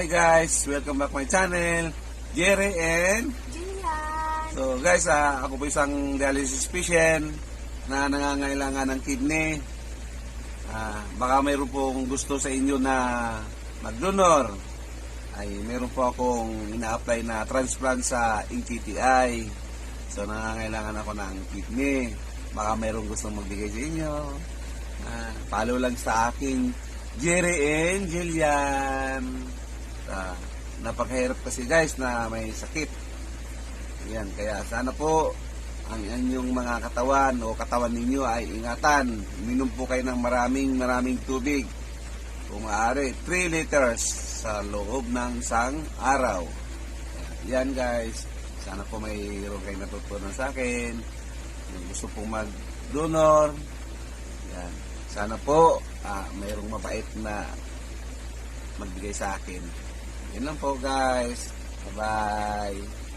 Hi guys, welcome back my channel. Jerry and Julian! So guys, ah, ako po isang dialysis patient na nangangailangan ng kidney. Ah, baka mayroon pong gusto sa inyo na mag-donor. Ay mayroon po akong ina-apply na transplant sa NKTI. So nangangailangan ako ng kidney. Baka mayroong gusto magbigay sa inyo. Ah, follow lang sa aking Jerry and Julian. Ah, napakahirap kasi guys na may sakit. Yan, kaya sana po ang inyong mga katawan o katawan ninyo ay ingatan. Minom po kayo ng maraming maraming tubig. Kung maaari, 3 liters sa loob ng isang araw. Yan guys, sana po mayroon kayo natutunan sa akin. Kung gusto pong mag-donor, yan. Sana po ah, mayroong mabait na magbigay sa akin. Yan lang po guys. Bye-bye.